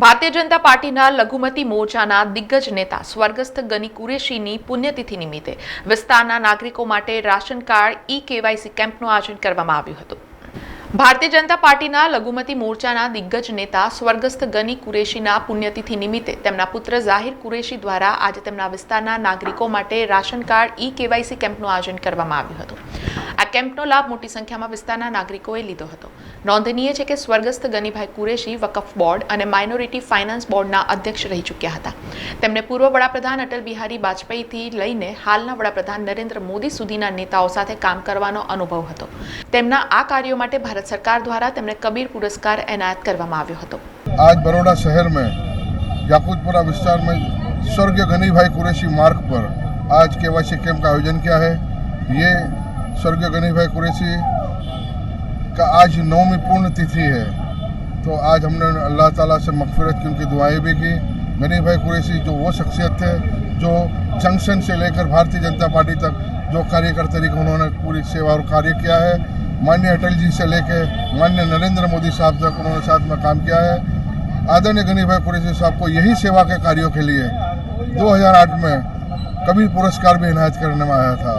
ભારતીય જનતા પાર્ટીના લઘુમતી મોરચાના દિગ્ગજ નેતા સ્વર્ગસ્થ ગની કુરેશીની પુણ્યતિથિ નિમિત્તે વિસ્તારના નાગરિકો માટે રાશન કાર્ડ ઈ કેવાયસી કેમ્પનું આયોજન કરવામાં આવ્યું હતું. ભારતીય જનતા પાર્ટીના લઘુમતી મોરચાના દિગ્ગજ નેતા સ્વર્ગસ્થ ગની કુરેશીના પુણ્યતિથિ નિમિત્તે તેમના પુત્ર ઝાહિર કુરેશી દ્વારા આજે તેમના વિસ્તારના નાગરિકો માટે રાશન કાર્ડ ઈ કેવાયસી કેમ્પનું આયોજન કરવામાં આવ્યું હતું. આ કેમ્પનો લાભ મોટી સંખ્યામાં વિસ્તારના નાગરિકોએ લીધો હતો નોંધનીય છે કે સ્વર્ગસ્થ ગનીભાઈ કુરેશી વકફ બોર્ડ અને માઇનોરિટી ફાઇનાન્સ બોર્ડના અધ્યક્ષ રહી ચૂક્યા હતા તેમને પૂર્વ વડાપ્રધાન અટલ બિહારી વાજપેયીથી લઈને હાલના વડાપ્રધાન નરેન્દ્ર મોદી સુધીના નેતાઓ સાથે કામ કરવાનો અનુભવ હતો તેમના આ કાર્યો માટે ભારત સરકાર દ્વારા તેમને કબીર પુરસ્કાર એનાયત કરવામાં આવ્યો હતો आज बड़ौदा शहर में याकूतपुरा विस्तार में स्वर्गीय गनी भाई कुरैशी मार्ग पर आज केवासी कैंप का आयोजन किया है ये स्वर्गीय गनी भाई कुरैशी का आज नौवीं पूर्ण तिथि है। तो आज हमने अल्लाह ताला से मगफिरत की, उनकी दुआएँ भी की। गनी भाई कुरैशी जो वो शख्सियत थे, जो जंक्शन से लेकर भारतीय जनता पार्टी तक जो कार्यकर्ता तरीके उन्होंने पूरी सेवा और कार्य किया है। माननीय अटल जी से लेकर माननीय नरेंद्र मोदी साहब तक उन्होंने साथ में काम किया है। आदरणीय गनी भाई कुरैशी साहब को यही सेवा के कार्यों के लिए 2008 में कबीर पुरस्कार भी इनायत करने में आया था।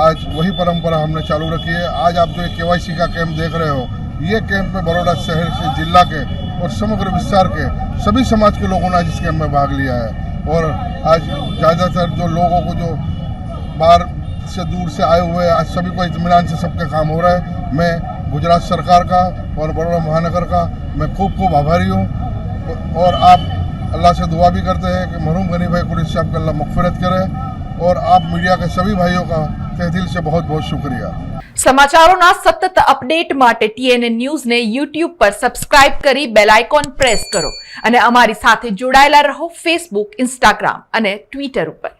आज वही परंपरा हमने चालू रखी है। आज आप जो के वाई का कैंप देख रहे हो, ये कैंप में बड़ौदा शहर से जिला के और समग्र विस्तार के सभी समाज के लोगों ने आज इस कैंप में भाग लिया है। और आज ज़्यादातर जो लोगों को जो बाहर से दूर से आए हुए आज सभी को इतमान से सबका काम हो रहा है। मैं गुजरात सरकार का और बड़ौदा महानगर का मैं खूब खूब आभारी हूँ। और आप अल्लाह से दुआ भी करते हैं कि मरूम गनी भाई कुरैशी साहब का अल्लाह मगफरत करे और आप मीडिया के सभी भाइयों का तहे दिल से बहुत बहुत शुक्रिया સમાચારોના સતત અપડેટ માટે ટીએનએ ન્યૂઝને યુટ્યુબ પર સબસ્ક્રાઇબ કરી બેલ આઇકોન પ્રેસ કરો અને અમારી સાથે જોડાયેલા રહો ફેસબુક ઇન્સ્ટાગ્રામ અને ટ્વિટર ઉપર